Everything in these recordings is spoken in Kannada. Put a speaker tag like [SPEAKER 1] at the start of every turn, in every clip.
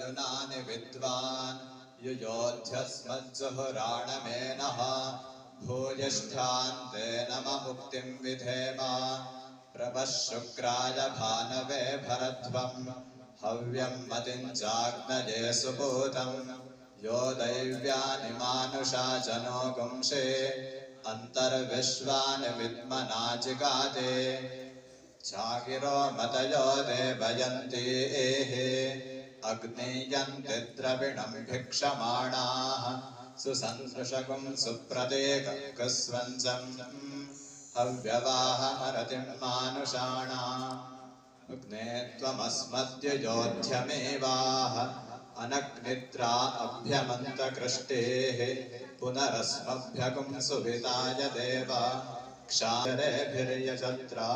[SPEAKER 1] युनानि विद्वान्। युयोध्यस्मज्जुहुराणमेनः। नम मुक्तिं विधेम। प्रभः शुक्राय भानवे भरध्वम् हव्यं मतिं सुपूतम् यो दैव्यानि मानुषा जनो गुंषे अन्तर्विश्वानि विद्मना चागिरो मतयो देवयन्ति एहे। अग्नेयन्ति द्रविणम् भिक्षमाणाः सुसन्तृषकम् सुप्रदेकम् कुस्वंसम् हव्यवाहमरतिम् मानुषाणाम् अग्ने त्वमस्मद्ययोध्यमेवाः अनग्निद्रा अभ्यमन्तकृष्टेः। पुनरस्मभ्यगुं सुभिताय देव।
[SPEAKER 2] क्षारेभिर्यशत्रा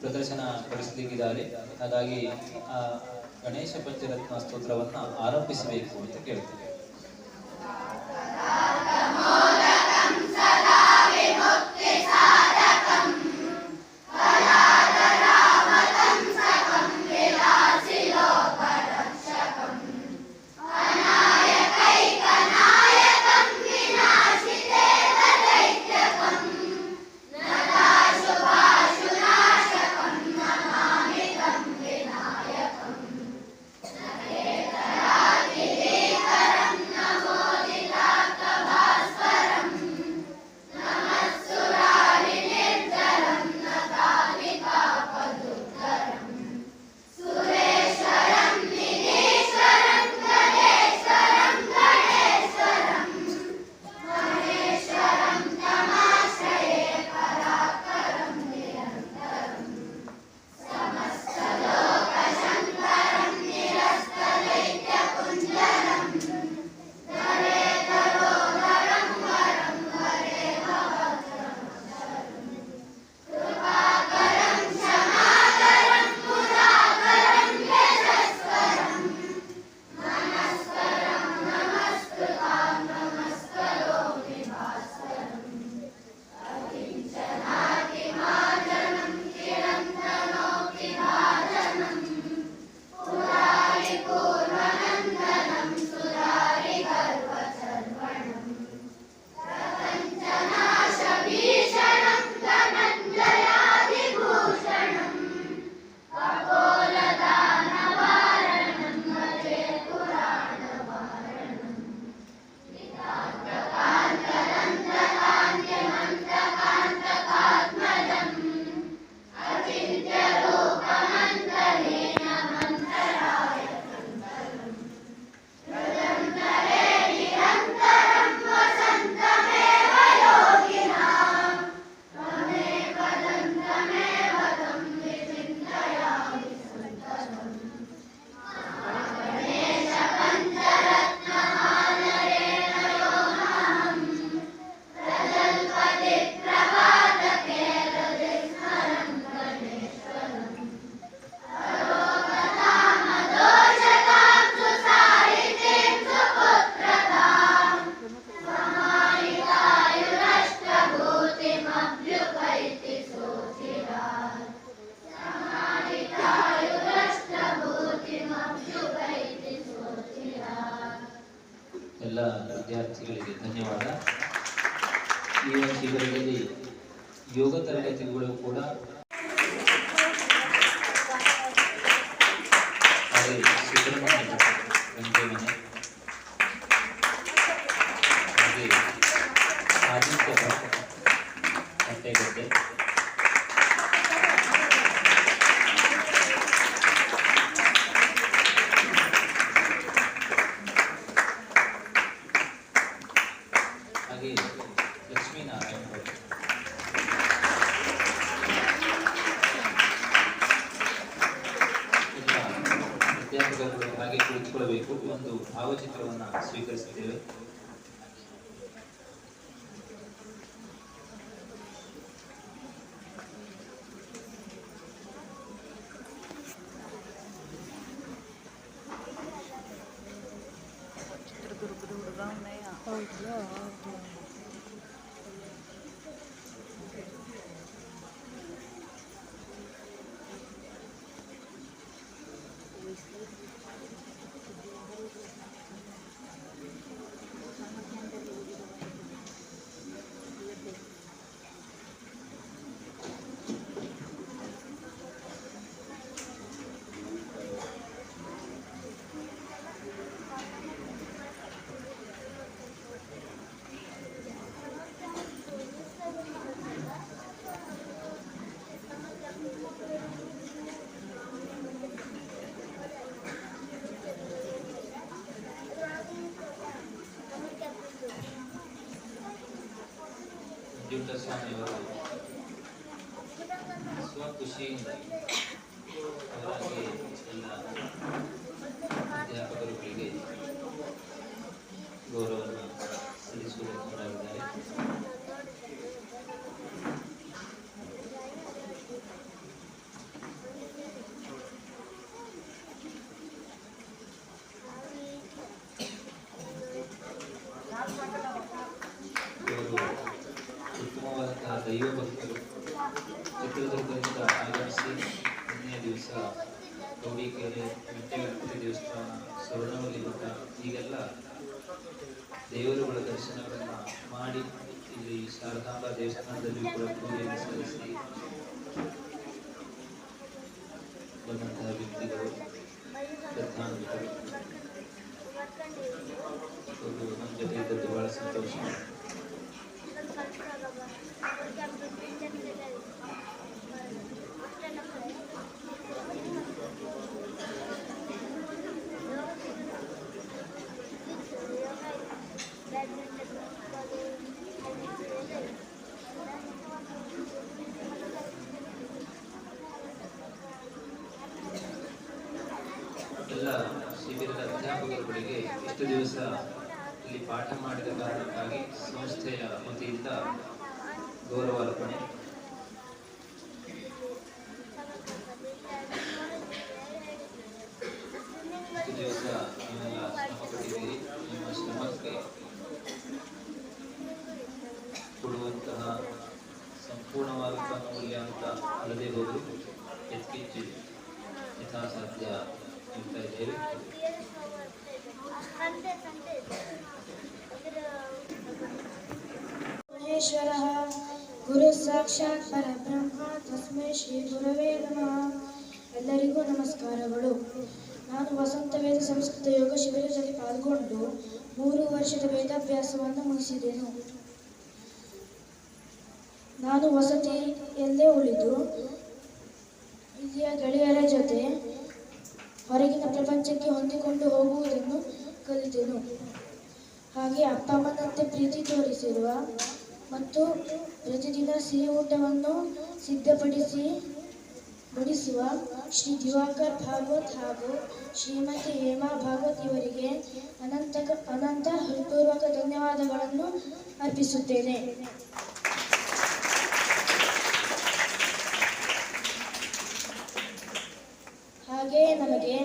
[SPEAKER 2] ಪ್ರದರ್ಶನ ಪಡಿಸಲಿಕ್ಕಿದ್ದಾರೆ ಹಾಗಾಗಿ ಆ ಗಣೇಶ ಪಂಚರತ್ನ ಸ್ತೋತ್ರವನ್ನು ಆರಂಭಿಸಬೇಕು ಅಂತ ಕೇಳ್ತೇನೆ. ತರಗತಿಗಳು ಕೂಡ No. 座ってシーンだよ ದೈವ ಭಕ್ತರು ಚಿತ್ರದುರ್ಗದಿಂದ ಆಗಮಿಸಿ ನಿನ್ನೆಯ ದಿವಸ ಗೌಡಿಕೆರೆ ಮೆಟ್ಟೆಗಣಪತಿ ದೇವಸ್ಥಾನ ಸ್ವರ್ಣವಲ್ಲಿ ಮಠ ಹೀಗೆಲ್ಲ ದೇವರುಗಳ ದರ್ಶನವನ್ನು ಮಾಡಿ ಇಲ್ಲಿ ಶಾರದಾಂಬ ದೇವಸ್ಥಾನದಲ್ಲಿ ಕೂಡ ಪೂಜೆಯನ್ನು ಸಲ್ಲಿಸಿ ಬಂದಂತಹ ವ್ಯಕ್ತಿಗಳು ಅವರು ನಮ್ಮ ಜೊತೆ ಇದ್ದದ್ದು ಬಹಳ ಸಂತೋಷ ಎಲ್ಲ ಶಿಬಿರದ ಅಧ್ಯಾಪಕರುಗಳಿಗೆ ಇಷ್ಟು ದಿವಸ ಇಲ್ಲಿ ಪಾಠ ಮಾಡಿದ ಕಾರಣಕ್ಕಾಗಿ ಸಂಸ್ಥೆಯ ವತಿಯಿಂದ ಗೌರವ ಅರ್ಪಣೆ ಇಷ್ಟು ದಿವಸ ನೀವೆಲ್ಲ ಶ್ರಮ ಪಟ್ಟಿದ್ದೀರಿ ನಿಮ್ಮ ಶ್ರಮಕ್ಕೆ ಕೊಡುವಂತಹ ಸಂಪೂರ್ಣವಾದಂತಹ ಮೌಲ್ಯ ಅಂತ ಅಲ್ಲದೆ ಹೋಗಲು ಹೆಚ್ಚೆಚ್ಚು ಯಥಾಸಾಧ್ಯ ನೀಡ್ತಾ ಇದ್ದೇವೆ.
[SPEAKER 3] ಗುರು ಸಾಕ್ಷಾತ್ ಪರಬ್ರಹ್ಮ, ತಸ್ಮೈ ಶ್ರೀ ಗುರವೇ ನಮಃ. ಎಲ್ಲರಿಗೂ ನಮಸ್ಕಾರಗಳು. ನಾನು ವಸಂತ ವೇದ ಸಂಸ್ಕೃತ ಯೋಗ ಶಿಬಿರದಲ್ಲಿ ಪಾಲ್ಗೊಂಡು ಮೂರು ವರ್ಷದ ವೇದಾಭ್ಯಾಸವನ್ನು ಮುಗಿಸಿದೆನು. ನಾನು ವಸತಿಯಲ್ಲೇ ಉಳಿದು ಇಲ್ಲಿಯ ಗೆಳೆಯರ ಜೊತೆ ಹೊರಗಿನ ಪ್ರಪಂಚಕ್ಕೆ ಹೊಂದಿಕೊಂಡು ಹೋಗುವುದನ್ನು ಕಲಿತೆನು. ಹಾಗೆ ಅಪ್ಪ ಅಮ್ಮನಂತೆ ಪ್ರೀತಿ ತೋರಿಸಿರುವ ಮತ್ತು ಪ್ರತಿದಿನ ಸಿಹಿ ಊಟವನ್ನು ಸಿದ್ಧಪಡಿಸಿ ಬಡಿಸುವ ಶ್ರೀ ದಿವಾಕರ್ ಭಾಗವತ್ ಹಾಗೂ ಶ್ರೀಮತಿ ಹೇಮಾ ಭಾಗವತ್ ಇವರಿಗೆ ಅನಂತ ಅನಂತ ಹೃತ್ಪೂರ್ವಕ ಧನ್ಯವಾದಗಳನ್ನು ಅರ್ಪಿಸುತ್ತೇನೆ. ಹಾಗೆಯೇ ನಮಗೆ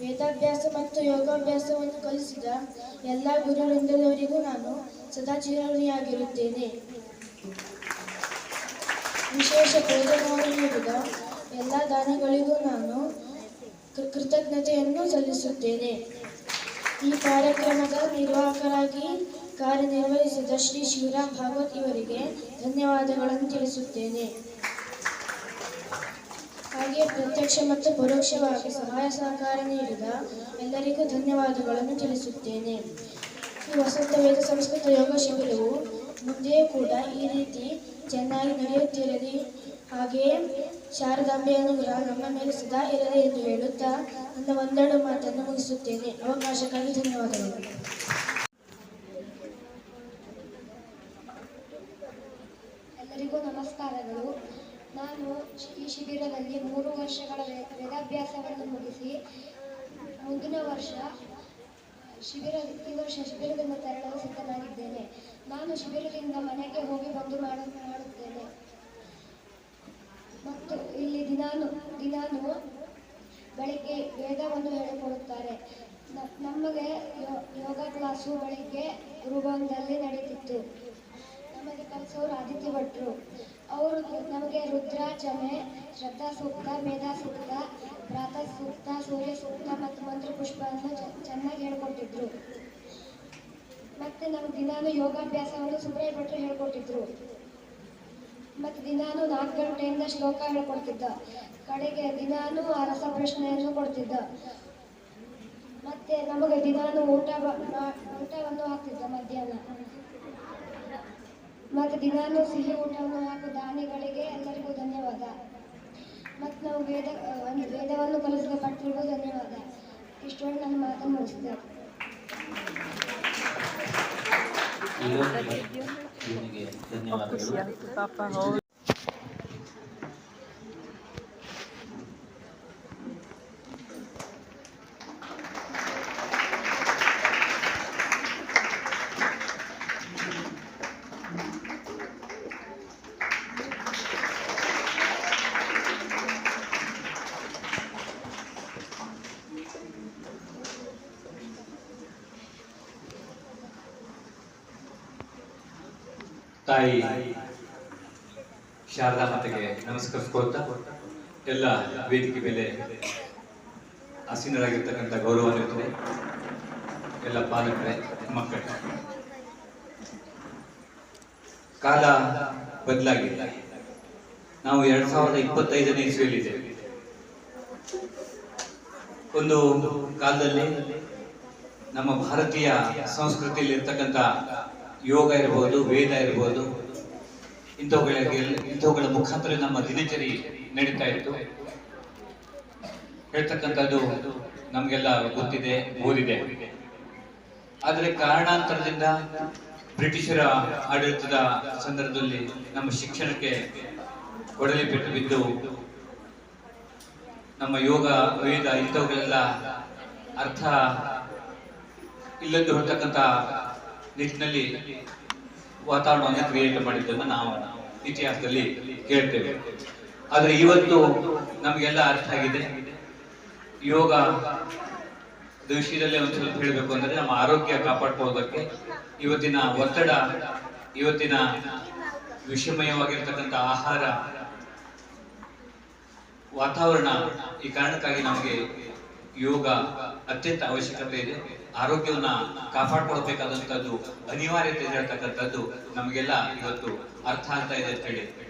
[SPEAKER 3] ವೇದಾಭ್ಯಾಸ ಮತ್ತು ಯೋಗಾಭ್ಯಾಸವನ್ನು ಕಲಿಸಿದ ಎಲ್ಲ ಗುರುವೃಂದದವರಿಗೂ ನಾನು ಸದಾ ಚಿರಋಣಿಯಾಗಿರುತ್ತೇನೆ. ವಿಶೇಷ ಪ್ರಯೋಜನವನ್ನು ನೀಡಿದ ಎಲ್ಲ ದಾನಿಗಳಿಗೂ ನಾನು ಕೃತಜ್ಞತೆಯನ್ನು ಸಲ್ಲಿಸುತ್ತೇನೆ. ಈ ಕಾರ್ಯಕ್ರಮದ ನಿರ್ವಾಹಕರಾಗಿ ಕಾರ್ಯನಿರ್ವಹಿಸಿದ ಶ್ರೀ ಶಿವರಾಮ್ ಭಾಗವತ್ ಇವರಿಗೆ ಧನ್ಯವಾದಗಳನ್ನು ತಿಳಿಸುತ್ತೇನೆ. ಹಾಗೆ ಪ್ರತ್ಯಕ್ಷ ಮತ್ತು ಪರೋಕ್ಷವಾಗಿ ಸಹಾಯ ಸಹಕಾರ ನೀಡಿದ ಎಲ್ಲರಿಗೂ ಧನ್ಯವಾದಗಳನ್ನು ತಿಳಿಸುತ್ತೇನೆ. ಈ ವಸಂತ ವೇದ ಸಂಸ್ಕೃತ ಯೋಗ ಶಿಬಿರವು ಮುಂದೆಯೂ ಕೂಡ ಈ ರೀತಿ ಚೆನ್ನಾಗಿ ನಡೆಯುತ್ತಿರಲಿ. ಹಾಗೆಯೇ ಶಾರದಾಂಬೆಯ ಅನುಗ್ರಹ ನಮ್ಮ ಮೇಲೆ ಸದಾ ಇರಲಿ ಎಂದು ಹೇಳುತ್ತಾ ನನ್ನ ಒಂದೆರಡು ಮಾತನ್ನು ಮುಗಿಸುತ್ತೇನೆ. ಅವಕಾಶಕ್ಕಾಗಿ ಧನ್ಯವಾದಗಳು.
[SPEAKER 4] ಎಲ್ಲರಿಗೂ ನಮಸ್ಕಾರಗಳು. ನಾನು ಈ ಶಿಬಿರದಲ್ಲಿ ಮೂರು ವರ್ಷಗಳ ವೇದಾಭ್ಯಾಸವನ್ನು ಮುಗಿಸಿ ಮುಂದಿನ ವರ್ಷ ಶಿಬಿರ, ಈ ವರ್ಷ ಶಿಬಿರದಿಂದ ತೆರಳಲು ಸಿದ್ಧನಾಗಿದ್ದೇನೆ. ನಾನು ಶಿಬಿರದಿಂದ ಮನೆಗೆ ಹೋಗಿ ಬಂದು ಮಾಡು, ಮಾಡುತ್ತೇನೆ. ಮತ್ತು ಇಲ್ಲಿ ದಿನಾನು ದಿನಾನು ಬೆಳಿಗ್ಗೆ ವೇದವನ್ನು ಹೇಳಿಕೊಡುತ್ತಾರೆ ನಮಗೆ ಯೋಗ ಕ್ಲಾಸು ಬೆಳಿಗ್ಗೆ ಗುರುಭವನದಲ್ಲಿ ನಡೀತಿತ್ತು. ನಮಗೆ ಕಲಿಸೋರು ಆದಿತ್ಯ ಭಟ್ರು. ಅವರು ನಮಗೆ ರುದ್ರಾಚಮೆ ಶ್ರದ್ಧಾ ಸೂಕ್ತ ಮೇಧಾ ಸೂಕ್ತ ಪ್ರಾತಃ ಸೂಕ್ತ ಸೂರ್ಯ ಸೂಕ್ತ ಮತ್ತು ಮಂತ್ರ ಪುಷ್ಪವನ್ನು ಚೆನ್ನಾಗಿ ಹೇಳ್ಕೊಟ್ಟಿದ್ರು. ಮತ್ತೆ ನಮ್ಗೆ ದಿನಾನು ಯೋಗಾಭ್ಯಾಸವನ್ನು ಸುಬ್ರಾಯ್ ಭಟ್ರು ಹೇಳ್ಕೊಟ್ಟಿದ್ರು. ಮತ್ತು ದಿನಾನು ನಾಲ್ಕು ಗಂಟೆಯಿಂದ ಶ್ಲೋಕ ಹೇಳ್ಕೊಡ್ತಿದ್ದ. ಕಡೆಗೆ ದಿನಾನು ಆ ರಸ ಪ್ರಶ್ನೆಯನ್ನು ಕೊಡ್ತಿದ್ದ. ಮತ್ತೆ ನಮಗೆ ದಿನಾನು ಊಟ ಊಟವನ್ನು ಹಾಕ್ತಿದ್ದ ಮಧ್ಯಾಹ್ನ. ಮತ್ತು ದಿನಾನು ಸಿಹಿ ಊಟವನ್ನು ಹಾಕೋ ದಾನಿಗಳಿಗೆ ಎಲ್ಲರಿಗೂ ಧನ್ಯವಾದ. ಮತ್ತು ನಾವು ವೇದ ವೇದವನ್ನು ಕಲಿಸಿದ ಭಟ್ರಿಗೂ ಧನ್ಯವಾದ. ಇಷ್ಟೊಂದು ನನ್ನ ಮಾತನ್ನು ಮುಗಿಸಿದೆ.
[SPEAKER 2] 好，谢
[SPEAKER 5] 谢，爸爸好。
[SPEAKER 6] ತಾಯಿ, ಶಾರದಾ ಮಾತೆಗೆ ನಮಸ್ಕರಿಸ್ಕೊಳ್ತಾ ಎಲ್ಲ ವೇದಿಕೆ ಮೇಲೆ ಆಸೀನರಾಗಿರ್ತಕ್ಕಂಥ ಗೌರವಾನ್ವಿತರೆ, ಎಲ್ಲ ಪಾಲಕರೇ, ಮಕ್ಕಳ. ಕಾಲ ಬದಲಾಗಿಲ್ಲ ನಾವು ಎರಡ್ ಸಾವಿರದ ಇಪ್ಪತ್ತೈದನೇ ಇಸ್ವಿಯಲ್ಲಿದ್ದೇವೆ. ಒಂದು ಕಾಲದಲ್ಲಿ ನಮ್ಮ ಭಾರತೀಯ ಸಂಸ್ಕೃತಿಯಲ್ಲಿ ಇರ್ತಕ್ಕಂಥ ಯೋಗ ಇರ್ಬೋದು, ವೇದ ಇರ್ಬೋದು, ಇಂಥವುಗಳಿಗೆ, ಇಂಥವುಗಳ ಮುಖಾಂತರ ನಮ್ಮ ದಿನಚರಿ ನಡೀತಾ ಇತ್ತು. ಹೇಳ್ತಕ್ಕಂಥದ್ದು ನಮಗೆಲ್ಲ ಗೊತ್ತಿದೆ, ಓದಿದೆ. ಆದರೆ ಕಾರಣಾಂತರದಿಂದ ಬ್ರಿಟಿಷರ ಆಡಳಿತದ ಸಂದರ್ಭದಲ್ಲಿ ನಮ್ಮ ಶಿಕ್ಷಣಕ್ಕೆ ಕೊಡಲಿ ಪೆಟ್ಟು ಬಿದ್ದು ನಮ್ಮ ಯೋಗ, ವೇದ ಇಂಥವುಗಳೆಲ್ಲ ಅರ್ಥ ಇಲ್ಲದ್ದು ಹೊರತಕ್ಕಂಥ ನಿಟ್ಟಿನಲ್ಲಿ ವಾತಾವರಣವನ್ನು ಕ್ರಿಯೇಟ್ ಮಾಡಿದ್ದನ್ನು ನಾವು ಇತಿಹಾಸದಲ್ಲಿ ಕೇಳ್ತೇವೆ. ಆದರೆ ಇವತ್ತು ನಮಗೆಲ್ಲ ಅರ್ಥ ಆಗಿದೆ. ಯೋಗ ವಿಷಯದಲ್ಲೇ ಒಂದು ಸ್ವಲ್ಪ ಹೇಳಬೇಕು ಅಂದ್ರೆ ನಮ್ಮ ಆರೋಗ್ಯ ಕಾಪಾಡ್ಕೊಳ್ಳೋದಕ್ಕೆ ಇವತ್ತಿನ ಒತ್ತಡ, ಇವತ್ತಿನ ವಿಷಮಯವಾಗಿರ್ತಕ್ಕಂಥ ಆಹಾರ ವಾತಾವರಣ ಈ ಕಾರಣಕ್ಕಾಗಿ ನಮಗೆ ಯೋಗ ಅತ್ಯಂತ ಅವಶ್ಯಕತೆ ಇದೆ. ಆರೋಗ್ಯವನ್ನ ಕಾಪಾಡ್ಕೊಳ್ಬೇಕಾದಂತದ್ದು ಅನಿವಾರ್ಯತೆ ಹೇಳ್ತಕ್ಕಂಥದ್ದು ನಮಗೆಲ್ಲ ಇವತ್ತು ಅರ್ಥ ಆಗ್ತಾ ಇದೆ ಅಂತ ಹೇಳಿ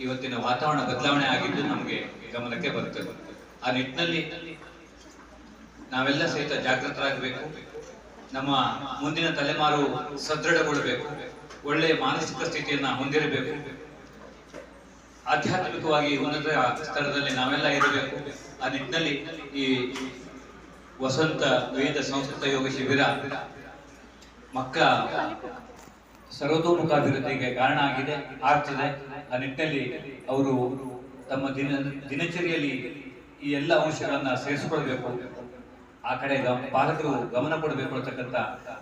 [SPEAKER 6] ಇವತ್ತಿನ ವಾತಾವರಣ ಬದಲಾವಣೆ ಆಗಿದ್ದು ನಮಗೆ ಗಮನಕ್ಕೆ ಬರುತ್ತೆ. ಆ ನಿಟ್ಟಿನಲ್ಲಿ ನಾವೆಲ್ಲ ಸಹಿತ ಜಾಗೃತರಾಗಬೇಕು. ನಮ್ಮ ಮುಂದಿನ ತಲೆಮಾರು ಸದೃಢಗೊಳ್ಳಬೇಕು. ಒಳ್ಳೆಯ ಮಾನಸಿಕ ಸ್ಥಿತಿಯನ್ನ ಹೊಂದಿರಬೇಕು. ಆಧ್ಯಾತ್ಮಿಕವಾಗಿ ಉನ್ನತ ಸ್ತರದಲ್ಲಿ ನಾವೆಲ್ಲ ಇರಬೇಕು. ಆ ನಿಟ್ಟಿನಲ್ಲಿ ಈ ವಸಂತ ವೇದ ಸಂಸ್ಕೃತ ಯೋಗ ಶಿಬಿರ. ಮಕ್ಕಳ ಸರ್ವತೋಮುಖ ಅಭಿವೃದ್ಧಿಗೆ ಕಾರಣ ಆಗಿದೆ, ಆಗ್ತದೆ. ಆ ನಿಟ್ಟಿನಲ್ಲಿ ಅವರು ತಮ್ಮ ದಿನ, ದಿನಚರಿಯಲ್ಲಿ ಈ ಎಲ್ಲ ಅಂಶಗಳನ್ನ ಸೇರಿಸಿಕೊಳ್ಬೇಕು. ಆ ಕಡೆ ಪಾಲಕರು ಗಮನ ಕೊಡಬೇಕು ಅಂತಕ್ಕಂಥ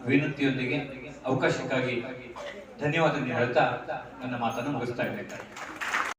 [SPEAKER 6] ವಿನಂತಿಯೊಂದಿಗೆ ಅವಕಾಶಕ್ಕಾಗಿ ಧನ್ಯವಾದ ಹೇಳ್ತಾ ನನ್ನ ಮಾತನ್ನು ಮುಗಿಸ್ತಾ ಇದ್ದೇನೆ.